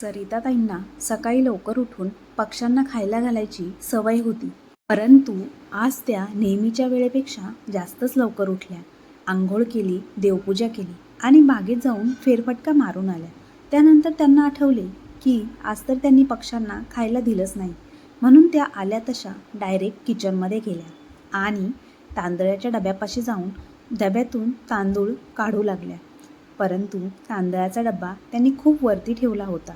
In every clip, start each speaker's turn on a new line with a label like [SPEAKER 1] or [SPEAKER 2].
[SPEAKER 1] सरिताताईंना सकाळी लवकर उठून पक्ष्यांना खायला घालायची सवय होती. परंतु आज त्या नेहमीच्या वेळेपेक्षा जास्तच लवकर उठल्या. आंघोळ केली देवपूजा केली आणि बागेत जाऊन फेरफटका मारून आल्या. त्यानंतर त्यांना आठवले की आज तर त्यांनी पक्ष्यांना खायला दिलंच नाही. म्हणून त्या आल्या तशा डायरेक्ट किचनमध्ये गेल्या आणि तांदळाच्या डब्यापाशी जाऊन डब्यातून तांदूळ काढू लागल्या. परंतु तांदळाचा डब्बा त्यांनी खूप वरती ठेवला होता.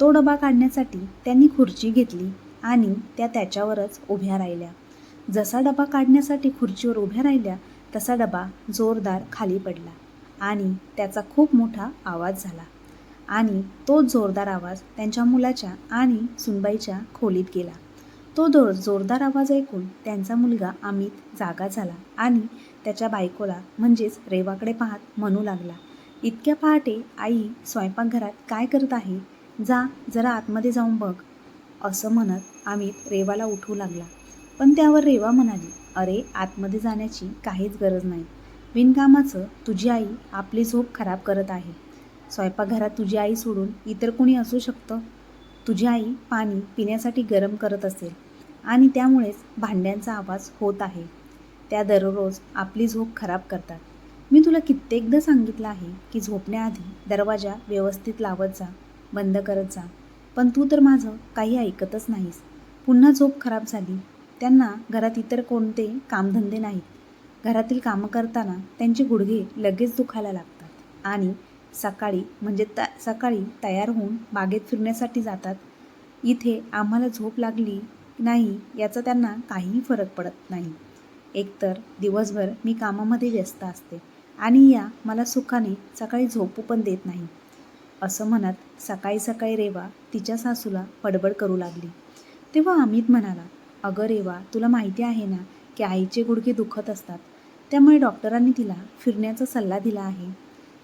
[SPEAKER 1] तो डबा काढण्यासाठी त्यांनी खुर्ची घेतली आणि त्या त्याच्यावरच उभ्या राहिल्या. जसा डबा काढण्यासाठी खुर्चीवर उभ्या राहिल्या तसा डबा जोरदार खाली पडला आणि त्याचा खूप मोठा आवाज झाला आणि तो जोरदार आवाज त्यांच्या मुलाच्या आणि सुनबाईच्या खोलीत गेला. तो दो जोरदार आवाज ऐकून त्यांचा मुलगा अमित जागा झाला आणि त्याच्या बायकोला म्हणजेच रेवाकडे पाहत म्हणू लागला इतक्या पहाटे आई स्वयंपाकघरात काय करत आहे? जा जरा आतमध्ये जाऊन बघ. असं म्हणत अमित रेवाला उठवू लागला. पण त्यावर रेवा म्हणाली अरे आतमध्ये जाण्याची काहीच गरज नाही. विणकामाचं तुझी आई आपली झोप खराब करत आहे. स्वयंपाकघरात तुझी आई सोडून इतर कोणी असू शकतं? तुझी आई पाणी पिण्यासाठी गरम करत असेल आणि त्यामुळेच भांड्यांचा आवाज होत आहे. त्या दररोज आपली झोप खराब करतात. मी तुला कित्येकदा सांगितलं आहे की झोपण्याआधी दरवाजा व्यवस्थित लावत जा. बंद करत जा. पण तू तर माझं काही ऐकतच नाहीस. पुन्हा झोप खराब झाली. त्यांना घरात इतर कोणते कामधंदे नाहीत. घरातील कामं करताना त्यांचे गुडघे लगेच दुखायला लागतात. आणि सकाळी म्हणजे त सकाळी तयार होऊन बागेत फिरण्यासाठी जातात. इथे आम्हाला झोप लागली नाही याचा त्यांना काहीही फरक पडत नाही. एकतर दिवसभर मी कामामध्ये व्यस्त असते. आणि या मला सुखाने सकाळी झोपू पण देत नाही. असं म्हणत सकाळी सकाळी रेवा तिच्या सासूला बडबड करू लागली. तेव्हा अमित म्हणाला अगं रेवा तुला माहिती आहे ना की आईचे गुडघे दुखत असतात. त्यामुळे डॉक्टरांनी तिला फिरण्याचा सल्ला दिला आहे.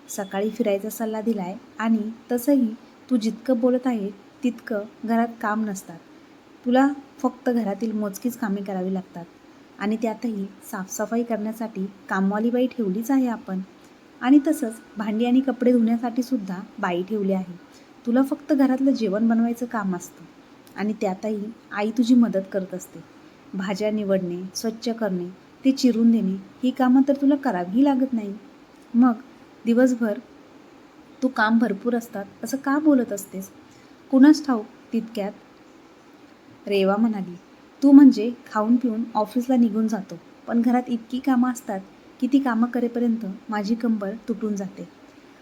[SPEAKER 1] सकाळी फिरायचा सल्ला दिला आहे आणि तसंही तू जितकं बोलत आहे तितकं घरात काम नसतात. तुला फक्त घरातील मोजकीच कामे करावी लागतात आणि त्यातही साफसफाई करण्यासाठी कामवाली बाई ठेवलीच आहे आपण. आणि तसंच भांडी आणि कपडे धुण्यासाठी सुद्धा बाई ठेवली आहे. तुला फक्त घरातलं जेवण बनवायचं काम असतं आणि त्यातही आई तुझी मदत करत असते. भाज्या निवडणे स्वच्छ करणे ते चिरून देणे ही कामं तर तुला करावीही लागत नाही. मग दिवसभर तू काम भरपूर असतात असं का बोलत असतेस? कुणास ठाऊक तितक्यात? रेवा म्हणाली तू म्हणजे खाऊन पिऊन ऑफिसला निघून जातो पण घरात इतकी कामं असतात की ती कामं करेपर्यंत माझी कंबर तुटून जाते?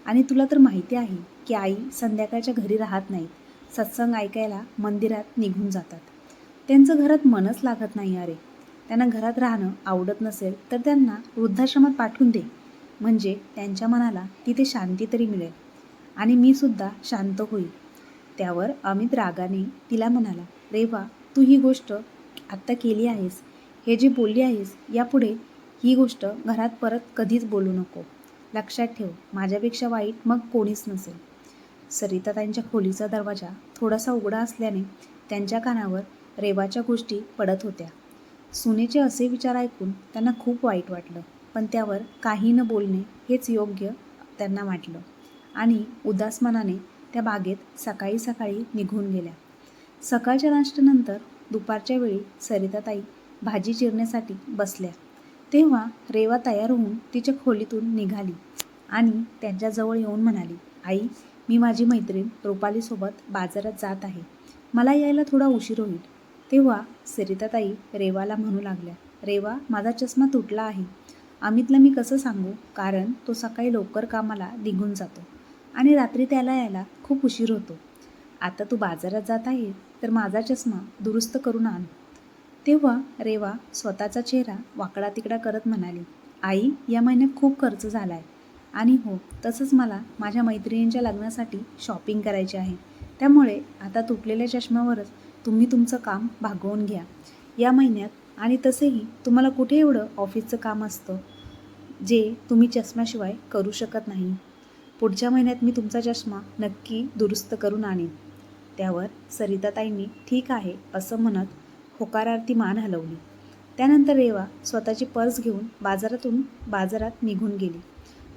[SPEAKER 1] आणि तुला तर माहिती आहे की आई संध्याकाळच्या घरी राहत नाहीत. सत्संग ऐकायला मंदिरात निघून जातात. त्यांचं घरात मनच लागत नाही अरे. त्यांना घरात राहणं आवडत नसेल तर त्यांना वृद्धाश्रमात पाठवून दे. म्हणजे त्यांच्या मनाला तिथे शांती तरी मिळेल. आणि मी सुद्धा शांत होईल. त्यावर अमित रागाने तिला म्हणाला रेवा तू ही गोष्ट आत्ता केली आहेस? हे जे बोलली आहेस यापुढे ही गोष्ट घरात परत कधीच बोलू नको. लक्षात ठेव माझ्यापेक्षा वाईट मग कोणीच नसेल. सरिता त्यांच्या खोलीचा दरवाजा थोडासा उघडा असल्याने त्यांच्या कानावर रेवाच्या गोष्टी पडत होत्या. सुनेचे असे विचार ऐकून त्यांना खूप वाईट वाटलं पण त्यावर काही न बोलणे हेच योग्य त्यांना वाटलं. आणि उदास मनाने त्या बागेत सकाळी सकाळी निघून गेल्या. सकाळच्या नाश्त्यानंतर दुपारच्या वेळी सरिताताई भाजी चिरण्यासाठी बसल्या. तेव्हा रेवा तयार होऊन तिच्या खोलीतून निघाली आणि त्यांच्याजवळ येऊन म्हणाली आई मी माझी मैत्रीण रुपालीसोबत बाजारात जात आहे. मला यायला थोडा उशीर होईल. तेव्हा सरिताताई रेवाला म्हणू लागल्या रेवा माझा चष्मा तुटला आहे. अमितला मी कसं सांगू? कारण तो सकाळी लवकर कामाला निघून जातो आणि रात्री त्याला यायला खूप उशीर होतो. आता तू बाजारात जात आहे तर माझा चष्मा दुरुस्त करून आण. तेव्हा रेवा स्वतःचा चेहरा वाकडा तिकडा करत म्हणाली आई या महिन्यात खूप खर्च झाला आहे आणि हो तसंच मला माझ्या मैत्रिणींच्या लग्नासाठी शॉपिंग करायची आहे. त्यामुळे आता तुटलेल्या चष्म्यावरच तुम्ही तुमचं काम भागवून घ्या. या महिन्यात आणि तसेही तुम्हाला कुठे एवढं ऑफिसचं काम असतं जे तुम्ही चष्म्याशिवाय करू शकत नाही? पुढच्या महिन्यात मी तुमचा चष्मा नक्की दुरुस्त करून आणेन. त्यावर सरिताताईंनी ठीक आहे असं म्हणत होकारार्थी मान हलवली. त्यानंतर रेवा स्वतःची पर्स घेऊन बाजारातून बाजारात निघून गेली.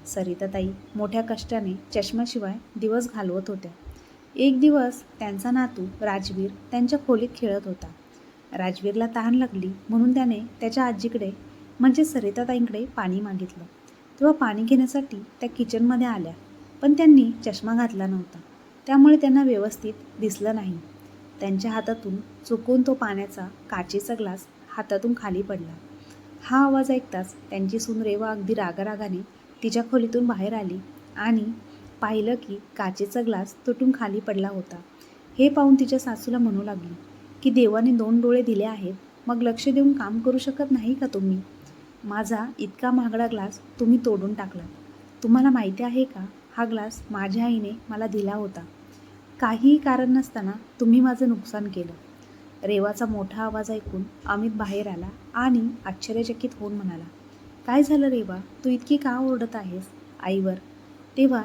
[SPEAKER 1] सरिताताई मोठ्या कष्टाने चष्म्याशिवाय दिवस घालवत होत्या. एक दिवस त्यांचा नातू राजवीर त्यांच्या खोलीत खेळत होता. राजवीरला तहान लागली म्हणून त्याने त्याच्या आजीकडे म्हणजे सरिताताईंकडे पाणी मागितलं. तेव्हा पाणी घेण्यासाठी त्या किचनमध्ये आल्या पण त्यांनी चष्मा घातला नव्हता. त्यामुळे त्यांना व्यवस्थित दिसलं नाही. त्यांच्या हातातून चुकून तो पाण्याचा काचेचा ग्लास हातातून खाली पडला. हा आवाज ऐकताच त्यांची सून रेवा अगदी रागारागाने तिच्या खोलीतून बाहेर आली आणि पाहिलं की काचेचा ग्लास तुटून खाली पडला होता. हे पाहून तिच्या सासूला म्हणू लागली की देवाने दोन डोळे दिले आहेत मग लक्ष देऊन काम करू शकत नाही का तुम्ही? माझा इतका महागडा ग्लास तुम्ही तोडून टाकला तुम्हाला माहिती आहे का? हा ग्लास माझ्या आईने मला दिला होता. काहीही कारण नसताना तुम्ही माझं नुकसान केलं. रेवाचा मोठा आवाज ऐकून अमित बाहेर आला आणि आश्चर्यचकित होऊन म्हणाला काय झालं रेवा? तू इतकी का ओरडत आहेस? आईवर. तेव्हा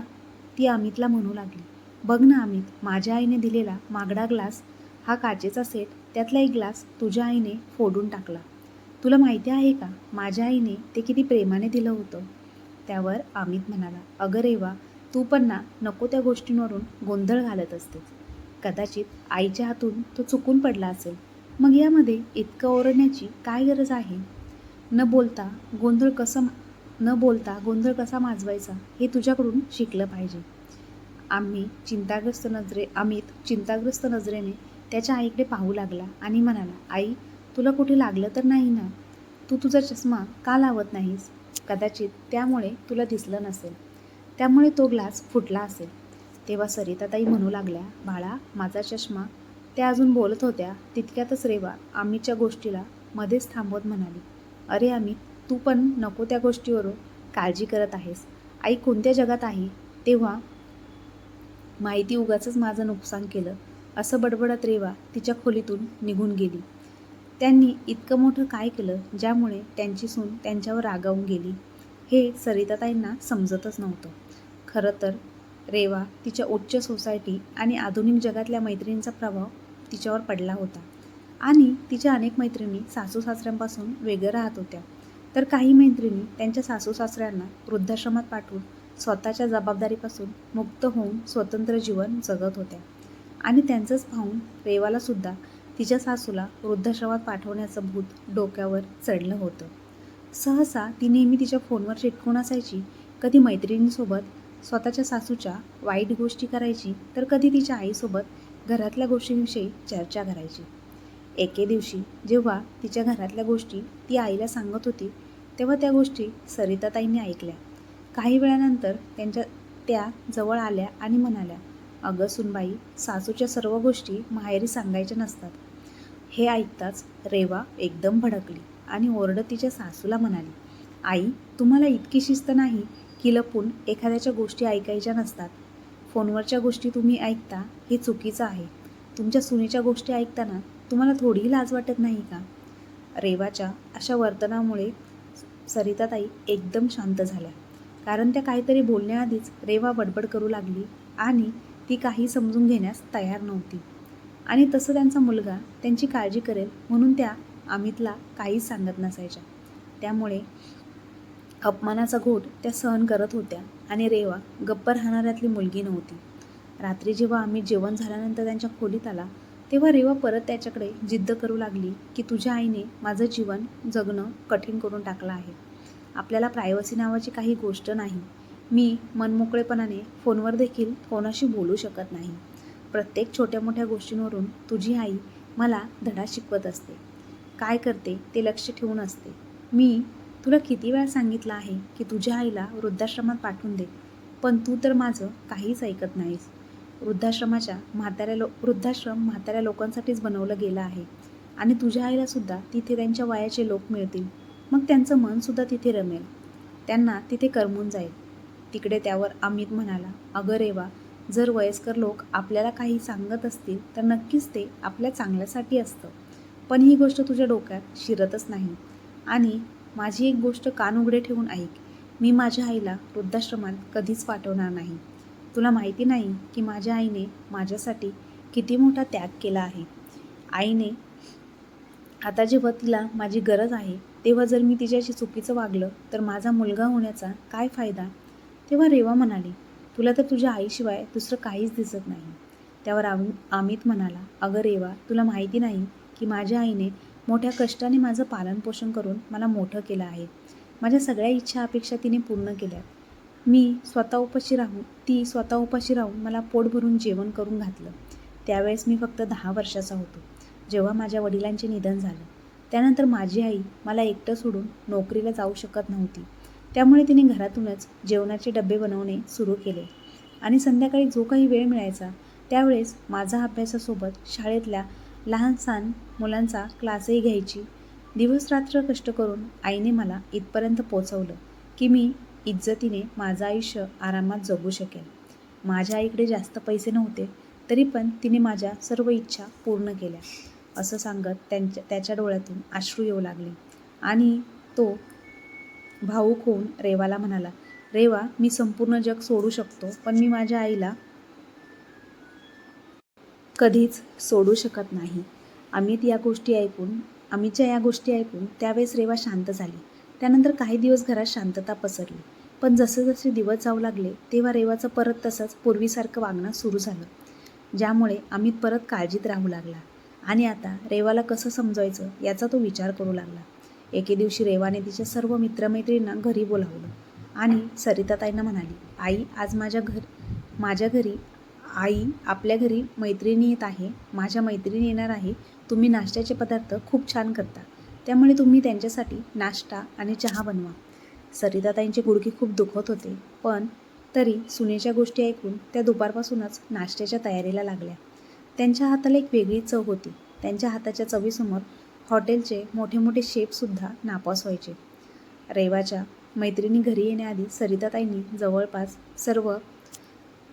[SPEAKER 1] ती अमितला म्हणू लागली बघ ना अमित माझ्या आईने दिलेला मागडा ग्लास हा काचेचा सेट त्यातला एक ग्लास तुझ्या आईने फोडून टाकला. तुला माहिती आहे का माझ्या आईने ते किती प्रेमाने दिलं होतं? त्यावर अमित म्हणाला अगं रेवा तू पण ना नको त्या गोष्टींवरून गोंधळ घालत असतेस. कदाचित आईच्या हातून तो चुकून पडला असेल. मग यामध्ये इतकं ओरडण्याची काय गरज आहे? न बोलता गोंधळ कसं न बोलता गोंधळ कसा माजवायचा हे तुझ्याकडून शिकलं पाहिजे. आम्ही चिंताग्रस्त नजरे अमित चिंताग्रस्त नजरेने त्याच्या आईकडे पाहू लागला आणि म्हणाला आई तुला कुठे लागलं तर नाही ना? तू तुझा चष्मा का लावत नाहीस? कदाचित त्यामुळे तुला दिसलं नसेल. त्यामुळे तो ग्लास फुटला असेल. तेव्हा सरिताताई म्हणू लागल्या बाळा माझा चष्मा. त्या अजून बोलत होत्या तितक्यातच रेवा आम्हीच्या गोष्टीला मध्येच थांबवत म्हणाली. अरे आम्ही तू पण नको त्या गोष्टीवरून काळजी करत आहेस. आई कोणत्या जगात आहे? तेव्हा माहिती उगाचंच माझं नुकसान केलं. असं बडबडत रेवा तिच्या खोलीतून निघून गेली. त्यांनी इतकं मोठं काय केलं ज्यामुळे त्यांची सून त्यांच्यावर रागावून गेली? हे सरिताताईंना समजतच नव्हतं. खरं तर रेवा तिच्या उच्च सोसायटी आणि आधुनिक जगातल्या मैत्रिणींचा प्रभाव तिच्यावर पडला होता. आणि तिच्या अनेक मैत्रिणी सासू सासऱ्यांपासून वेगळं राहत होत्या. तर काही मैत्रिणी त्यांच्या सासू सासऱ्यांना वृद्धाश्रमात पाठवून स्वतःच्या जबाबदारीपासून मुक्त होऊन स्वतंत्र जीवन जगत होत्या. आणि त्यांचंच पाहून रेवालासुद्धा तिच्या सासूला वृद्धाश्रमात पाठवण्याचं भूत डोक्यावर चढलं होतं. सहसा ती नेहमी तिच्या फोनवर चिटकून असायची. कधी मैत्रिणींसोबत स्वतःच्या सासूच्या वाईट गोष्टी करायची तर कधी तिच्या आईसोबत घरातल्या गोष्टींविषयी चर्चा करायची. एके दिवशी जेव्हा तिच्या घरातल्या गोष्टी ती आईला सांगत होती तेव्हा त्या गोष्टी सरिताताईंनी ऐकल्या. काही वेळानंतर त्यांच्या त्या जवळ आल्या आणि म्हणाल्या अगं सुनबाई सासूच्या सर्व गोष्टी माहेरी सांगायच्या नसतात. हे ऐकताच रेवा एकदम भडकली आणि ओरडत तिच्या सासूला म्हणाली आई तुम्हाला इतकी शिस्त नाही की लपून एखाद्याच्या गोष्टी ऐकायच्या नसतात. फोनवरच्या गोष्टी तुम्ही ऐकता हे चुकीचं आहे. तुमच्या सुनेच्या गोष्टी ऐकताना तुम्हाला थोडीही लाज वाटत नाही का? रेवाच्या अशा वर्तनामुळे सरिताताई एकदम शांत झाल्या. कारण त्या काहीतरी बोलण्याआधीच रेवा बडबड करू लागली आणि ती काही समजून घेण्यास तयार नव्हती. आणि तसं त्यांचा मुलगा त्यांची काळजी करेल म्हणून त्या अमितला काहीच सांगत नसायच्या. त्यामुळे अपमानाचा घोट त्या सहन करत होत्या. आणि रेवा गप्प राहणाऱ्यातली मुलगी नव्हती. रात्री जेव्हा आम्ही जेवण झाल्यानंतर त्यांच्या खोलीत आला तेव्हा रेवा परत त्याच्याकडे जिद्द करू लागली की तुझ्या आईने माझं जीवन जगणं कठीण करून टाकलं आहे. आपल्याला प्रायव्हसी नावाची काही गोष्ट नाही. मी मनमोकळेपणाने फोनवर देखील कोणाशी बोलू शकत नाही. प्रत्येक छोट्या मोठ्या गोष्टींवरून तुझी आई मला धडा शिकवत असते. काय करते ते लक्ष ठेवून असते. मी तुला किती वेळा सांगितलं आहे की तुझ्या आईला वृद्धाश्रमात पाठवून दे पण तू तर माझं काहीच ऐकत नाहीस. वृद्धाश्रमाच्या म्हाताऱ्या लो वृद्धाश्रम म्हाताऱ्या लोकांसाठीच बनवलं गेलं आहे. आणि तुझ्या आईलासुद्धा तिथे त्यांच्या वयाचे लोक मिळतील. मग त्यांचं मनसुद्धा तिथे रमेल. त्यांना तिथे करमून जाईल. तिकडे त्यावर अमित म्हणाला अगं रेवा जर वयस्कर लोक आपल्याला काही सांगत असतील तर नक्कीच ते आपल्या चांगल्यासाठी असतं. पण ही गोष्ट तुझ्या डोक्यात शिरतच नाही. आणि माझी एक गोष्ट कान उघडे ठेवून ऐक. मी माझ्या आईला वृद्धाश्रमात कधीच पाठवणार नाही. तुला माहिती नाही की माझ्या आईने माझ्यासाठी किती मोठा त्याग केला आहे. आईने आता जेव्हा तिला माझी गरज आहे तेव्हा जर मी तिच्याशी चुकीचं वागलं तर माझा मुलगा होण्याचा काय फायदा? तेव्हा रेवा म्हणाली तुला तर तुझ्या आईशिवाय दुसरं काहीच दिसत नाही. त्यावर आम अमित म्हणाला अगं रेवा तुला माहिती नाही की माझ्या आईने मोठ्या कष्टाने माझं पालनपोषण करून मला मोठं केलं आहे. माझ्या सगळ्या इच्छा अपेक्षा तिने पूर्ण केल्या. मी स्वतः उपाशी राहून ती स्वतः उपाशी राहून मला पोट भरून जेवण करून घातलं. त्यावेळेस मी फक्त दहा वर्षाचा होतो. जेव्हा माझ्या वडिलांचे निधन झालं. त्यानंतर माझी आई मला एकटं सोडून नोकरीला जाऊ शकत नव्हती. त्यामुळे तिने घरातूनच जेवणाचे डबे बनवणे सुरू केले. आणि संध्याकाळी जो काही वेळ मिळायचा त्यावेळेस माझा अभ्यासासोबत शाळेतल्या लहान सहान मुलांचा क्लासही घ्यायची. दिवस रात्र कष्ट करून आईने मला इथपर्यंत पोचवलं की मी इज्जतीने माझं आयुष्य आरामात जगू शकेल माझ्या आईकडे जास्त पैसे नव्हते तरी पण तिने माझ्या सर्व इच्छा पूर्ण केल्या. असं सांगत त्यांच्या त्याच्या डोळ्यातून अश्रू येऊ लागले. आणि तो भाऊक होऊन रेवाला म्हणाला रेवा मी संपूर्ण जग सोडू शकतो पण मी माझ्या आईला कधीच सोडू शकत नाही. अमित या गोष्टी ऐकून अमितच्या या गोष्टी ऐकून त्यावेळेस रेवा शांत झाली. त्यानंतर काही दिवस घरात शांतता पसरली. पण जसे जसे दिवस जाऊ लागले तेव्हा रेवाचं परत तसंच पूर्वीसारखं वागणं सुरू झालं. ज्यामुळे अमित परत काळजीत राहू लागला. आणि आता रेवाला कसं समजायचं याचा तो विचार करू लागला. एके दिवशी रेवाने तिच्या सर्व मित्रमैत्रिणींना घरी बोलावलं. आणि सरिताताईंना म्हणाली आई आज माझ्या घर माझ्या घरी आई आपल्या घरी मैत्रिणी येत आहे माझ्या मैत्रिणी येणार आहे तुम्ही नाश्त्याचे पदार्थ खूप छान करता. त्यामुळे तुम्ही त्यांच्यासाठी नाश्ता आणि चहा बनवा. सरिताताईंचे गुडघे खूप दुखत होते पण तरी सुनेच्या गोष्टी ऐकून त्या दुपारपासूनच नाश्त्याच्या तयारीला लागल्या. त्यांच्या हाताला एक वेगळी चव होती. त्यांच्या हाताच्या चवीसमोर हॉटेलचे मोठे मोठे शेफसुद्धा नापास व्हायचे. रेवाच्या मैत्रिणी घरी येण्याआधी सरिताताईंनी जवळपास सर्व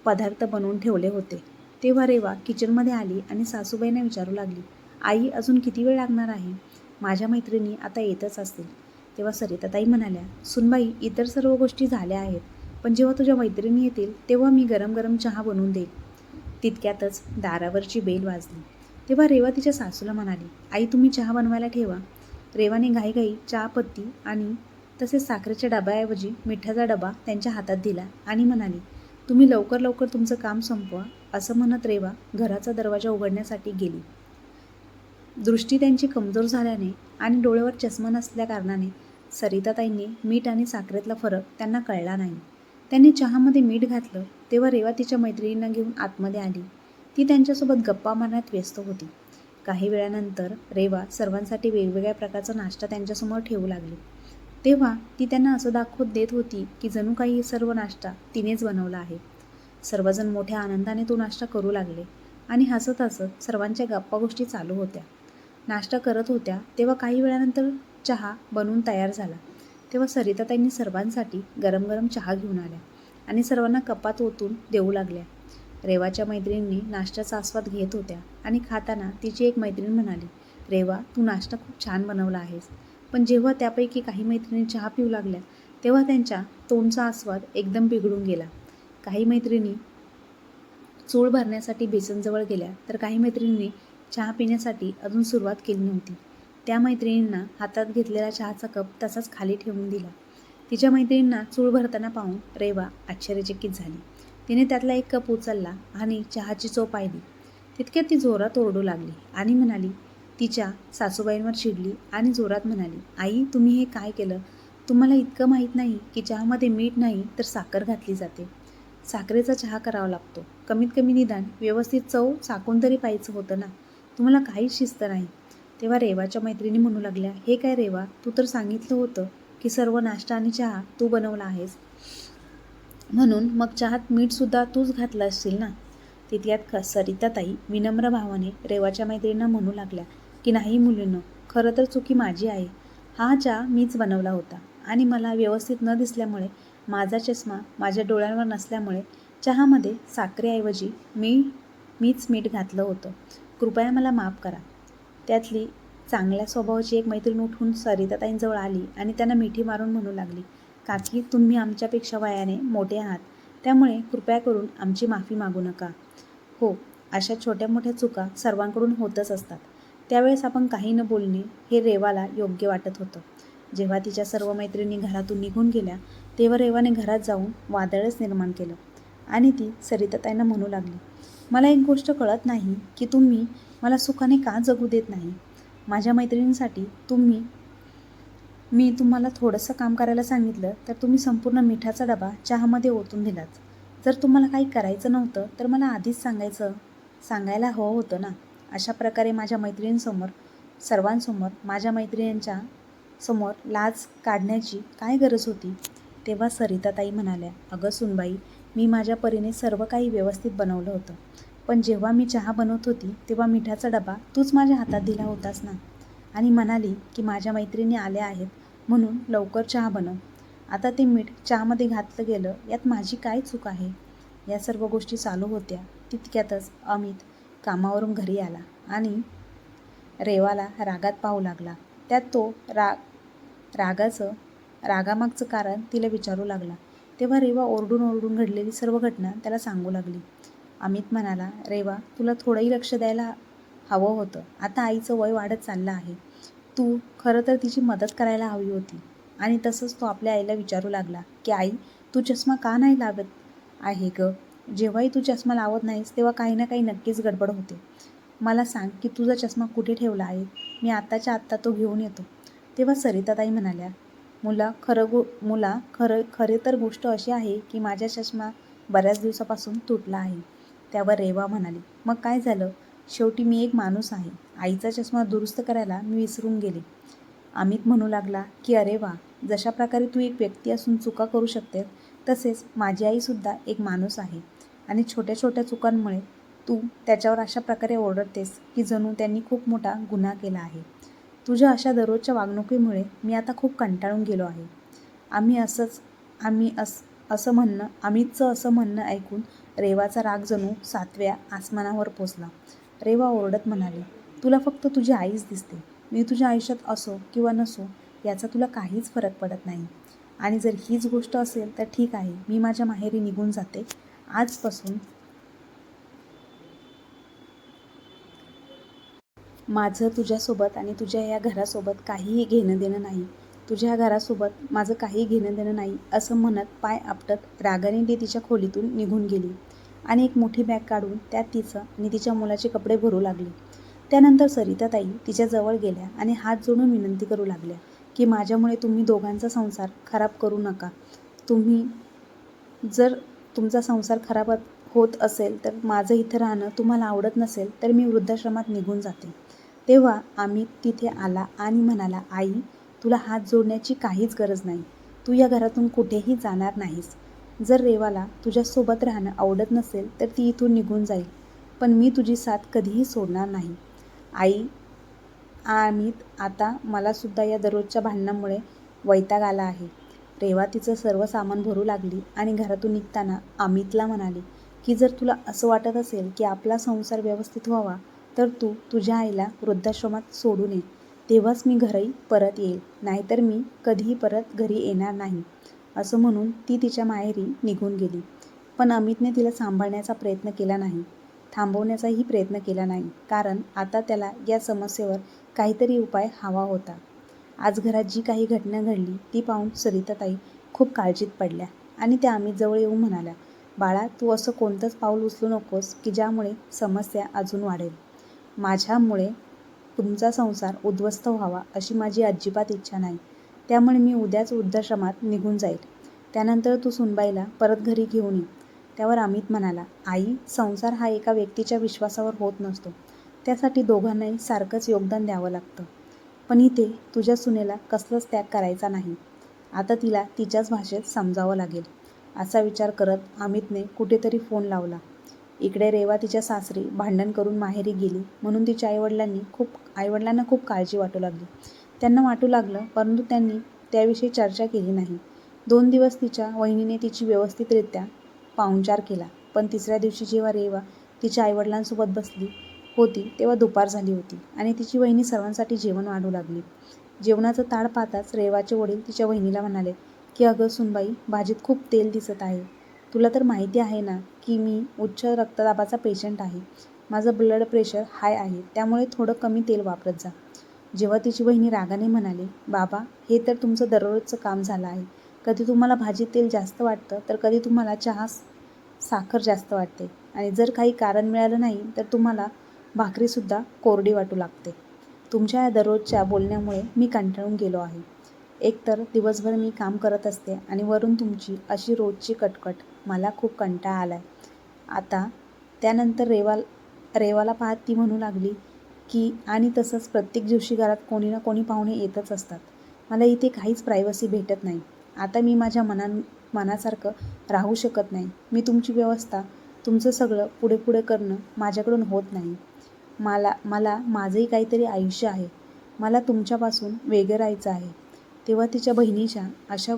[SPEAKER 1] पदार्थ बनवून ठेवले होते. तेव्हा रेवा किचनमध्ये आली आणि सासूबाईंना विचारू लागली आई अजून किती वेळ लागणार आहे? माझ्या मैत्रिणी आता येतच असतील. तेव्हा सरिताताई म्हणाल्या सुनबाई इतर सर्व गोष्टी झाल्या आहेत पण जेव्हा तुझ्या मैत्रिणी येतील तेव्हा मी गरम गरम चहा बनवून देईल तितक्यातच दारावरची बेल वाजली. तेव्हा रेवा तिच्या सासूला म्हणाली आई तुम्ही चहा बनवायला ठेवा. रेवाने घाईघाई चहापत्ती आणि तसेच साखरेच्या डब्याऐवजी मिठाचा डबा त्यांच्या हातात दिला आणि म्हणाली तुम्ही लवकर लवकर तुमचं काम संपवा असं म्हणत रेवा घराचा दरवाजा उघडण्यासाठी गेली. दृष्टी त्यांची कमजोर झाल्याने आणि डोळ्यावर चष्मा नसल्या कारणाने सरिताताईंनी मीठ आणि साखरेतला फरक त्यांना कळला नाही. त्यांनी चहामध्ये मीठ घातलं तेव्हा रेवा तिच्या मैत्रिणींना घेऊन आतमध्ये आली. ती त्यांच्यासोबत गप्पा मारण्यात व्यस्त होती. काही वेळानंतर रेवा सर्वांसाठी वेगवेगळ्या प्रकारचा नाश्ता त्यांच्यासमोर ठेवू लागली. तेव्हा ती त्यांना असं दाखवत देत होती की जणू काही सर्व नाश्ता तिनेच बनवला आहे. सर्वजण मोठ्या आनंदाने तो नाश्ता करू लागले आणि हसत हसत सर्वांच्या गप्पा गोष्टी चालू होत्या. नाश्ता करत होत्या तेव्हा काही वेळानंतर चहा बनवून तयार झाला. तेव्हा सरिताताईंनी सर्वांसाठी गरम गरम चहा घेऊन आल्या आणि सर्वांना कपात ओतून देऊ लागल्या. रेवाच्या मैत्रिणींनी नाश्त्याचा आस्वाद घेत होत्या आणि खाताना तिची एक मैत्रीण म्हणाली रेवा तू नाश्ता खूप छान बनवला आहेस. पण जेव्हा त्यापैकी काही मैत्रिणी चहा पिऊ लागल्या तेव्हा त्यांच्या तोंडचा आस्वाद एकदम बिघडून गेला. काही मैत्रिणी चूळ भरण्यासाठी बेसनजवळ गेल्या तर काही मैत्रिणींनी चहा पिण्यासाठी अजून सुरुवात केली नव्हती. त्या मैत्रिणींना हातात घेतलेला चहाचा कप तसाच खाली ठेवून दिला. तिच्या मैत्रिणींना चूळ भरताना पाहून रेवा आश्चर्यचकित झाली. तिने त्यातला एक कप उचलला आणि चहाची चोप पाहिली तितक्यात ती जोरात ओरडू लागली आणि म्हणाली तिच्या सासूबाईंवर चिडली आणि जोरात म्हणाली आई तुम्ही हे काय केलं? तुम्हाला इतकं माहीत नाही की चहामध्ये मीठ नाही तर साखर घातली जाते. साखरेचा चहा करावा लागतो. कमीत कमी निदान व्यवस्थित चव साकून तरी पाहिजे होतं ना? तुम्हाला काहीच शिस्त नाही. तेव्हा रेवाच्या मैत्रिणी म्हणू लागल्या हे काय रेवा तू तर सांगितलं होतं की सर्व नाश्ता आणि चहा तू बनवला आहेस. म्हणून मग चहात मीठसुद्धा तूच घातलं असशील ना? तिथल्यात सरिता सरिताताई विनम्र भावाने रेवाच्या मैत्रिणींना म्हणू लागल्या की नाही मुलींनो खरं तर चुकी माझी आहे. हा चहा मीच बनवला होता आणि मला व्यवस्थित न दिसल्यामुळे माझा चष्मा माझ्या डोळ्यांवर नसल्यामुळे चहामध्ये साखरेऐवजी मी मीच मीठ घातलं होतं. कृपया मला माफ करा. त्यातली चांगल्या स्वभावाची एक मैत्रीण उठून सरिताताईंजवळ आली आणि त्यांना मिठी मारून म्हणू लागली काकी तुम्ही आमच्यापेक्षा वयाने मोठे आहात. त्यामुळे कृपया करून आमची माफी मागू नका. हो अशा छोट्या मोठ्या चुका सर्वांकडून होतच असतात. त्यावेळेस आपण काही न बोलणे हे रेवाला योग्य वाटत होतं. जेव्हा तिच्या सर्व मैत्रिणी घरातून निघून गेल्या तेव्हा रेवाने घरात जाऊन वादळच निर्माण केलं आणि ती सरिताताईंना म्हणू लागली मला एक गोष्ट कळत नाही की तुम्ही मला सुखाने का जगू देत नाही? माझ्या मैत्रिणींसाठी तुम्ही मी तुम्हाला थोडंसं काम करायला सांगितलं तर तुम्ही संपूर्ण मिठाचा डबा चहामध्ये ओतून दिलात. जर तुम्हाला काही करायचं नव्हतं तर मला आधीच सांगायचं सांगायला हवं होतं ना? अशा प्रकारे माझ्या मैत्रिणींसमोर सर्वांसमोर माझ्या मैत्रिणींच्या समोर लाज काढण्याची काय गरज होती? तेव्हा सरिताताई म्हणाल्या अगं सुनबाई मी माझ्या परीने सर्व काही व्यवस्थित बनवलं होतं. पण जेव्हा मी चहा बनवत होती तेव्हा मिठाचा डबा तूच माझ्या हातात दिला होतास ना? आणि म्हणाली की माझ्या मैत्रिणी आल्या आहेत म्हणून लवकर चहा बनव. आता ते मीठ चहामध्ये घातलं गेलं यात माझी काय चूक आहे? या सर्व गोष्टी चालू होत्या. तितक्यातच अमित कामावरून घरी आला आणि रेवाला रागात पाहू लागला. त्यात तो राग रागाचं रागामागचं कारण तिला विचारू लागला. तेव्हा रेवा ओरडून ओरडून घडलेली सर्व घटना त्याला सांगू लागली. अमित म्हणाला रेवा तुला थोडंही लक्ष द्यायला हवं होतं. आता आईचं वय वाढत चाललं आहे. तू खरं तर तिची मदत करायला हवी होती. आणि तसंच तो आपल्या आईला विचारू लागला की आई तू चष्मा का नाही लावत आहे गं? जेव्हाही तू चष्मा लावत नाहीस तेव्हा काही ना काही नक्कीच गडबड होते. मला सांग की तुझा चष्मा कुठे ठेवला आहे? मी आत्ताच्या आत्ता तो घेऊन येतो. तेव्हा सरिताताई म्हणाल्या मुला खरं गो मुला खरं खरे तर गोष्ट अशी आहे की माझा चष्मा बऱ्याच दिवसापासून तुटला आहे. त्यावर रेवा म्हणाली मग काय झालं? शेवटी मी एक माणूस आहे. आईचा चष्मा दुरुस्त करायला मी विसरून गेले. अमित म्हणू लागला की अरे वा जशा प्रकारे तू एक व्यक्ती असून चुका करू शकते तसेच माझी आईसुद्धा एक माणूस आहे. आणि छोट्या छोट्या चुकांमुळे तू त्याच्यावर अशा प्रकारे ओरडतेस की जणू त्यांनी खूप मोठा गुन्हा केला आहे. तुझ्या अशा दररोजच्या वागणुकीमुळे मी आता खूप कंटाळून गेलो आहे. आम्ही असंच आम्ही अस असं म्हणणं अमितचं असं म्हणणं ऐकून रेवाचा राग जणू सातव्या आसमानावर पोचला. रेवा ओरडत म्हणाली तुला फक्त तुझी आईच दिसते. मी तुझ्या आयुष्यात असो किंवा नसो याचा तुला काहीच फरक पडत नाही. आणि जर हीच गोष्ट असेल तर ठीक आहे. मी माझ्या माहेरी निघून जाते. आजपासून माझं तुझ्यासोबत आणि तुझ्या या घरासोबत काहीही घेणं देणं नाही. तुझ्या घरासोबत माझं काही घेणं देणं नाही असं म्हणत पाय आपटत रागाने ती तिच्या खोलीतून निघून गेली. आणि एक मोठी बॅग काढून त्यात तिचं आणि तिच्या मुलाचे कपडे भरू लागले. त्यानंतर सरिताताई तिच्याजवळ गेल्या आणि हात जोडून विनंती करू लागल्या की माझ्यामुळे तुम्ही दोघांचा संसार खराब करू नका. तुम्ही जर तुमचा संसार खराब होत असेल तर माझं इथं राहणं तुम्हाला आवडत नसेल तर मी वृद्धाश्रमात निघून जाते. तेव्हा आम्ही तिथे आला आणि म्हणाला आई तुला हात जोडण्याची काहीच गरज नाही. तू या घरातून कुठेही जाणार नाहीस. जर रेवाला तुझ्यासोबत राहणं आवडत नसेल तर ती इथून निघून जाईल. पण मी तुझी साथ कधीही सोडणार नाही. आई आम्ही आता मलासुद्धा या दररोजच्या भांडणामुळे वैताग आला आहे. रेवा तिचं सर्व सामान भरू लागली आणि घरातून निघताना अमितला म्हणाली की जर तुला असं वाटत असेल की आपला संसार व्यवस्थित व्हावा तर तू तुझ्या आईला वृद्धाश्रमात सोडू नये तेव्हाच मी घरी परत येईल. नाहीतर मी कधीही परत घरी येणार नाही. असं म्हणून ती तिच्या माहेरी निघून गेली. पण अमितने तिला सांभाळण्याचा प्रयत्न केला नाही. थांबवण्याचाही प्रयत्न केला नाही. कारण आता त्याला या समस्येवर काहीतरी उपाय हवा होता. आज घरात जी काही घटना घडली ती पाहून सरिताताई खूप काळजीत पडल्या आणि त्या अमितजवळ येऊन म्हणाल्या बाळा तू असं कोणतंच पाऊल उचलू नकोस की ज्यामुळे समस्या अजून वाढेल. माझ्यामुळे तुमचा संसार उद्ध्वस्त व्हावा अशी माझी अजिबात इच्छा नाही. त्यामुळे मी उद्याच वृद्धाश्रमात निघून जाईल. त्यानंतर तू सुनबाईला परत घरी घेऊन ये. त्यावर अमित म्हणाला आई संसार हा एका व्यक्तीच्या विश्वासावर होत नसतो. त्यासाठी दोघांनाही सारखंच योगदान द्यावं लागतं. पण इथे तुझ्या सुनेला कसलंच त्याग करायचा नाही. आता तिला तिच्याच भाषेत समजावं लागेल. असा विचार करत अमितने कुठेतरी फोन लावला. इकडे रेवा तिच्या सासरी भांडण करून माहेरी गेली म्हणून तिच्या आईवडिलांनी खूप आईवडिलांना खूप काळजी वाटू लागली. त्यांना वाटू लागलं परंतु त्यांनी त्याविषयी चर्चा केली नाही. दोन दिवस तिच्या वहिनीने तिची व्यवस्थितरित्या पाहुणचार केला. पण तिसऱ्या दिवशी जेव्हा रेवा तिच्या आईवडिलांसोबत बसली होती तेव्हा दुपार झाली होती आणि तिची वहिनी सर्वांसाठी जेवण वाढू लागली. जेवणाचं ताड पाहताच रेवाचे वडील तिच्या वहिनीला म्हणाले की अगं सुनबाई भाजीत खूप तेल दिसत आहे. तुला तर माहिती आहे ना की मी उच्च रक्तदाबाचा पेशंट आहे. माझं ब्लड प्रेशर हाय आहे त्यामुळे थोडं कमी तेल वापरत जा. जेव्हा तिची बहिणी रागाने म्हणाली बाबा हे तर तुमचं दररोजचं काम झालं आहे. कधी तुम्हाला भाजीत तेल जास्त वाटतं तर कधी तुम्हाला चहा साखर जास्त वाटते. आणि जर काही कारण मिळालं नाही तर तुम्हाला भाकरीसुद्धा कोरडी वाटू लागते. तुमच्या या दररोजच्या बोलण्यामुळे मी कंटाळून गेलो आहे. एकतर दिवसभर मी काम करत असते आणि वरून तुमची अशी रोजची कटकट मला खूप कंटाळा आला आहे आता त्यानंतर रेवाल रेवाला पाहत ती म्हणू लागली की आणि तसंच प्रत्येक दिवशी घरात कोणी ना कोणी पाहुणे येतच असतात. मला इथे काहीच प्रायव्हसी भेटत नाही. आता मी माझ्या मनान मनासारखं राहू शकत नाही. मी तुमची व्यवस्था तुमचं सगळं पुढे पुढे करणं माझ्याकडून होत नाही. मला मला माझंही काहीतरी आयुष्य आहे. मला तुमच्यापासून वेगळं राहायचं आहे. तेव्हा तिच्या बहिणीच्या अशा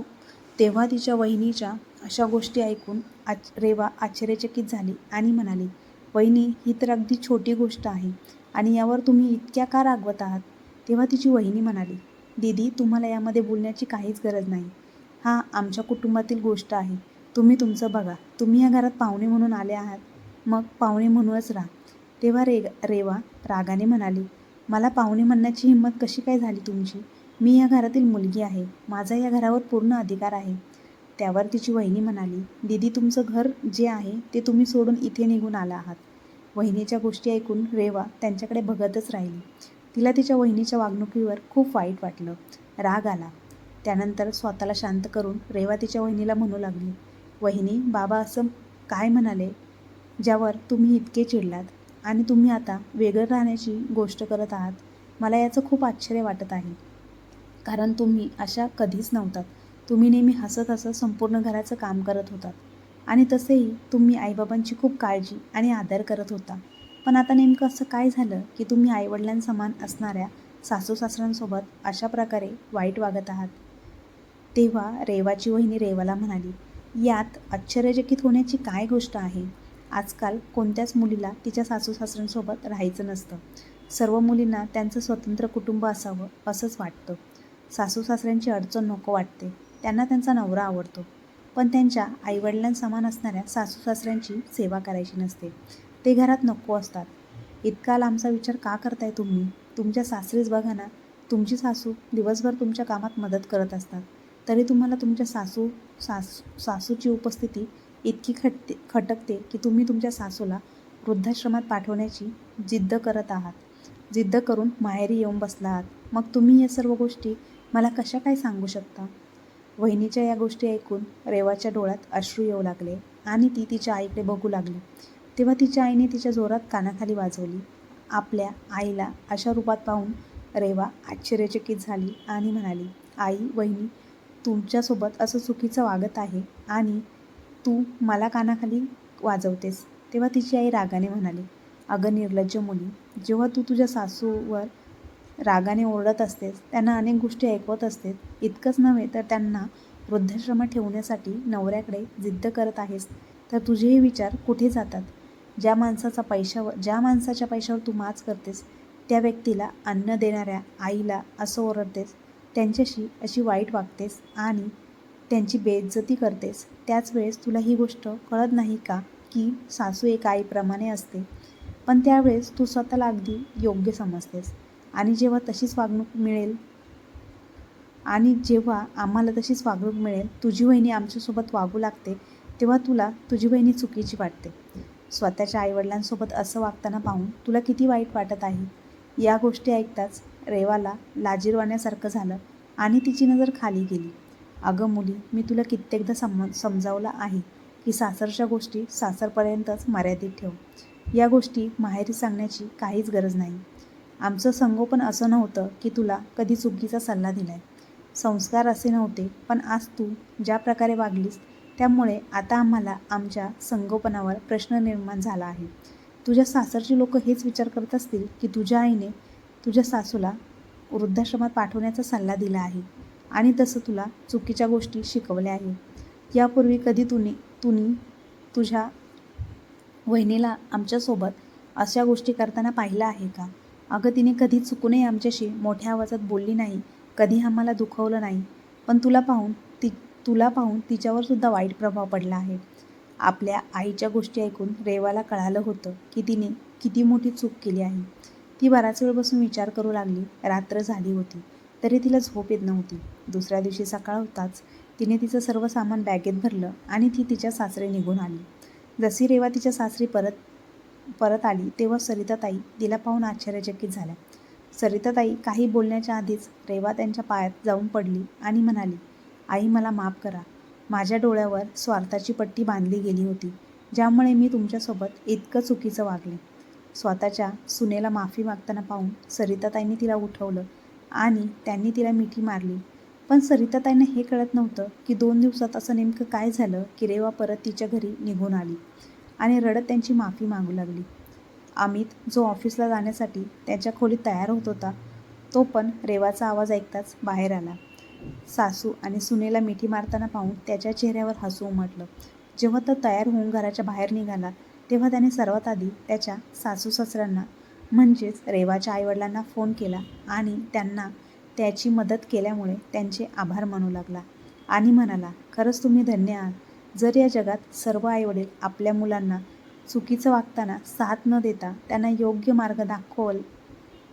[SPEAKER 1] तेव्हा तिच्या वहिनीच्या अशा गोष्टी ऐकून आच रेवा आश्चर्यचकित झाली आणि म्हणाली वहिनी ही तर अगदी छोटी गोष्ट आहे आणि यावर तुम्ही इतक्या का रागवत आहात? तेव्हा तिची वहिनी म्हणाली दीदी तुम्हाला यामध्ये बोलण्याची काहीच गरज नाही. हा आमच्या कुटुंबातील गोष्ट आहे. तुम्ही तुमचं बघा. तुम्ही या घरात पाहुणे म्हणून आले आहात. मग पाहुणे म्हणूनच राहा. तेव्हा रे रेवा रागाने म्हणाली मला पाहुणे म्हणण्याची हिंमत कशी काय झाली तुमची? मी या घरातील मुलगी आहे. माझा या घरावर पूर्ण अधिकार आहे. त्यावर तिची वहिनी म्हणाली दीदी तुमचं घर जे आहे ते तुम्ही सोडून इथे निघून आला आहात. वहिनीच्या गोष्टी ऐकून रेवा त्यांच्याकडे बघतच राहिली. तिला तिच्या वहिनीच्या वागणुकीवर खूप वाईट वाटलं. राग आला. त्यानंतर स्वतःला शांत करून रेवा तिच्या वहिनीला म्हणू लागली वहिनी बाबा असं काय म्हणाले? ज्यावर तुम्ही इतके चिडलात? आणि तुम्ही आता वेगळं राहण्याची गोष्ट करत आहात मला याचं खूप आश्चर्य वाटत आहे. कारण तुम्ही अशा कधीच नव्हतात. तुम्ही नेहमी हसत हसत संपूर्ण घराचं काम करत होतात. आणि तसेही तुम्ही आईबाबांची खूप काळजी आणि आदर करत होता. पण आता नेमकं असं काय झालं की तुम्ही आईवडिलांसमान असणाऱ्या सासू सासऱ्यांसोबत अशा प्रकारे वाईट वागत आहात? तेव्हा रेवाची वहिनी रेवाला म्हणाली यात आश्चर्यचकित होण्याची काय गोष्ट आहे? आजकाल कोणत्याच मुलीला तिच्या सासू सासऱ्यांसोबत राहायचं नसतं. सर्व मुलींना त्यांचं स्वतंत्र कुटुंब असावं असंच वाटतं. सासू सासऱ्यांची अडचण नको वाटते. त्यांना त्यांचा नवरा आवडतो. पण त्यांच्या आईवडिलांसमान असणाऱ्या सासू सासऱ्यांची सेवा करायची नसते. ते घरात नको असतात. इतका लांबचा विचार का करताय तुम्ही? तुमच्या सासरीच बघा ना. तुमची सासू दिवसभर तुमच्या कामात मदत करत असतात. तरी तुम्हाला तुमच्या सासू सासू सासूची उपस्थिती इतकी खटते खटकते की तुम्ही तुमच्या सासूला वृद्धाश्रमात पाठवण्याची जिद्द करत आहात. जिद्द करून माहेरी येऊन बसला आहात. मग तुम्ही या सर्व गोष्टी मला कशा काय सांगू शकता? वहिनीच्या या गोष्टी ऐकून रेवाच्या डोळ्यात अश्रू येऊ लागले आणि ती तिच्या आईकडे बघू लागली. तेव्हा तिच्या आईने तिच्या जोरात कानाखाली वाजवली. आपल्या आईला अशा रूपात पाहून रेवा आश्चर्यचकित झाली आणि म्हणाली आई वहिनी तुमच्यासोबत असं चुकीचं वागत आहे आणि तू मला कानाखाली वाजवतेस तेव्हा तिची आई रागाने म्हणाली अगं निर्लज्ज मुली जेव्हा तू तुझ्या सासूवर रागाने ओरडत असतेस त्यांना अनेक गोष्टी ऐकवत असतेस इतकंच नव्हे तर त्यांना वृद्धाश्रमात ठेवण्यासाठी नवऱ्याकडे जिद्द करत आहेस तर तुझेही विचार कुठे जातात? ज्या माणसाचा पैशावर ज्या माणसाच्या पैशावर तू माच करतेस त्या व्यक्तीला अन्न देणाऱ्या आईला असं ओरडतेस त्यांच्याशी अशी वाईट वागतेस आणि त्यांची बेइज्जती करतेस त्याच वेळेस तुला ही गोष्ट कळत नाही का? की सासू एक आईप्रमाणे असते. पण त्यावेळेस तू स्वतःला अगदी योग्य समजतेस. आणि जेव्हा तशीच वागणूक मिळेल आणि जेव्हा आम्हाला तशीच वागणूक मिळेल तुझी वहिनी आमच्यासोबत वागू लागते तेव्हा तुला तुझी वहिनी चुकीची वाटते. स्वतःच्या आईवडिलांसोबत असं वागताना पाहून तुला किती वाईट वाटत आहे? या गोष्टी ऐकताच रेवाला लाजीरवाण्यासारखं झालं आणि तिची नजर खाली गेली. अगं मुली मी तुला कित्येकदा सम समजावलं आहे की सासरच्या गोष्टी सासरपर्यंतच मर्यादित ठेव. या गोष्टी माहेरी सांगण्याची काहीच गरज नाही. आमचं संगोपन असं नव्हतं की तुला कधी चुकीचा सल्ला दिला आहे संस्कार असे नव्हते पण आज तू ज्या प्रकारे वागलीस त्यामुळे आता आम्हाला आमच्या संगोपनावर प्रश्न निर्माण झाला आहे. तुझ्या सासरची लोक हेच विचार करत असतील की तुझ्या आईने तुझ्या सासूला वृद्धाश्रमात पाठवण्याचा सल्ला दिला आहे. आणि तसं तुला चुकीच्या गोष्टी शिकवल्या आहे. यापूर्वी कधी तुने तुनी तुझ्या वहिनीला आमच्यासोबत अशा गोष्टी करताना पाहिलं आहे का? अगं तिने कधी चुकूनही आमच्याशी मोठ्या आवाजात बोलली नाही. कधी आम्हाला दुखवलं नाही. पण तुला पाहून ती तुला पाहून तिच्यावर सुद्धा वाईट प्रभाव पडला आहे. आपल्या आईच्या गोष्टी ऐकून रेवाला कळालं होतं की तिने किती मोठी चूक केली आहे. ती बराच वेळ बसून विचार करू लागली. रात्र झाली होती. तरी तिला झोप येत नव्हती. दुसऱ्या दिवशी सकाळ होताच तिने तिचं सर्व सामान बॅगेत भरलं आणि ती तिच्या सासरे निघून आली. जशी रेवा तिच्या सासरी परत परत आली तेव्हा सरिताताई तिला पाहून आश्चर्यचकित झाल्या. सरिताताई काही बोलण्याच्या आधीच रेवा त्यांच्या पायात जाऊन पडली आणि म्हणाली आई मला माफ करा. माझ्या डोळ्यावर स्वार्थाची पट्टी बांधली गेली होती ज्यामुळे मी तुमच्यासोबत इतकं चुकीचं वागले. स्वतःच्या सुनेला माफी मागताना पाहून सरिताताईंनी तिला उठवलं आणि त्यांनी तिला मिठी मारली. पण सरिताताईंना हे कळत नव्हतं की दोन दिवसात असं नेमकं काय झालं की रेवा परत तिच्या घरी निघून आली आणि रडत त्यांची माफी मागू लागली. अमित जो ऑफिसला जाण्यासाठी त्याच्या खोलीत तयार होत होता तो पण रेवाचा आवाज ऐकताच बाहेर आला. सासू आणि सुनेला मिठी मारताना पाहून त्याच्या चेहऱ्यावर हसू उमटलं. जेव्हा तो तयार होऊन घराच्या बाहेर निघाला तेव्हा त्याने सर्वात आधी त्याच्या सासू सासऱ्यांना म्हणजेच रेवाच्या आईवडिलांना फोन केला आणि त्यांना त्याची मदत केल्यामुळे त्यांचे आभार मानू लागला. आणि म्हणाला खरंच तुम्ही धन्य आहात. जर या जगात सर्व आईवडील आपल्या मुलांना चुकीचं वागताना साथ न देता त्यांना योग्य मार्ग दाखवल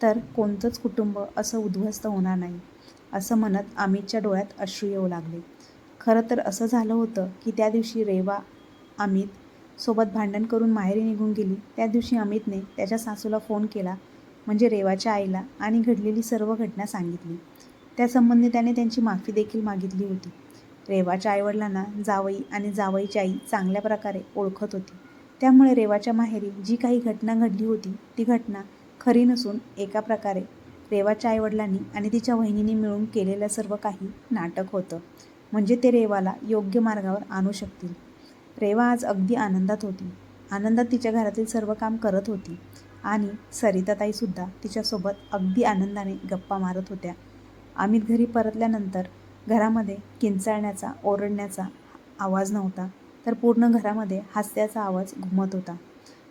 [SPEAKER 1] तर कोणतंच कुटुंब असं उद्ध्वस्त होणार नाही असं म्हणत अमितच्या डोळ्यात अश्रू येऊ लागले. खरं तर असं झालं होतं की त्या दिवशी रेवा अमित सोबत भांडण करून माहेरी निघून गेली. त्या दिवशी अमितने त्याच्या सासूला फोन केला म्हणजे रेवाच्या आईला आणि घडलेली सर्व घटना सांगितली. त्यासंबंधी त्याने त्यांची माफी देखील मागितली होती. रेवाच्या आईवडिलांना जावई आणि जावईची आई चांगल्या प्रकारे ओळखत होती. त्यामुळे रेवाच्या माहेरी जी काही घटना घडली होती ती घटना खरी नसून एका प्रकारे रेवाच्या आईवडिलांनी आणि तिच्या वहिनीने मिळून केलेलं सर्व काही नाटक होतं. म्हणजे ते रेवाला योग्य मार्गावर आणू शकतील. रेवा आज अगदी आनंदात होती. आनंदात तिच्या घरातील सर्व काम करत होती आणि सरिताताईसुद्धा तिच्यासोबत अगदी आनंदाने गप्पा मारत होत्या. अमित घरी परतल्यानंतर घरामध्ये किंचाळण्याचा ओरडण्याचा आवाज नव्हता तर पूर्ण घरामध्ये हास्याचा आवाज घुमत होता.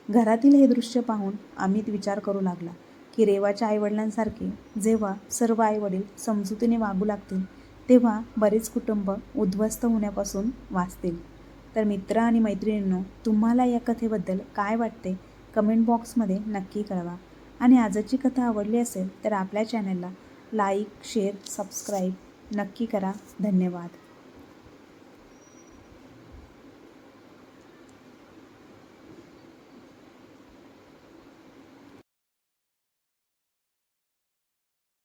[SPEAKER 1] घरातील हे दृश्य पाहून अमित विचार करू लागला की रेवाच्या आईवडिलांसारखे जेव्हा सर्व आईवडील समजुतीने वागू लागतील तेव्हा बरेच कुटुंब उद्ध्वस्त होण्यापासून वाचतील. तर मित्र आणि मैत्रिणींनो तुम्हाला या कथेबद्दल काय वाटते? कमेंट बॉक्समध्ये नक्की कळवा. आणि आजची कथा आवडली असेल तर आपल्या चॅनलला लाईक शेअर सबस्क्राईब नक्की करा. धन्यवाद.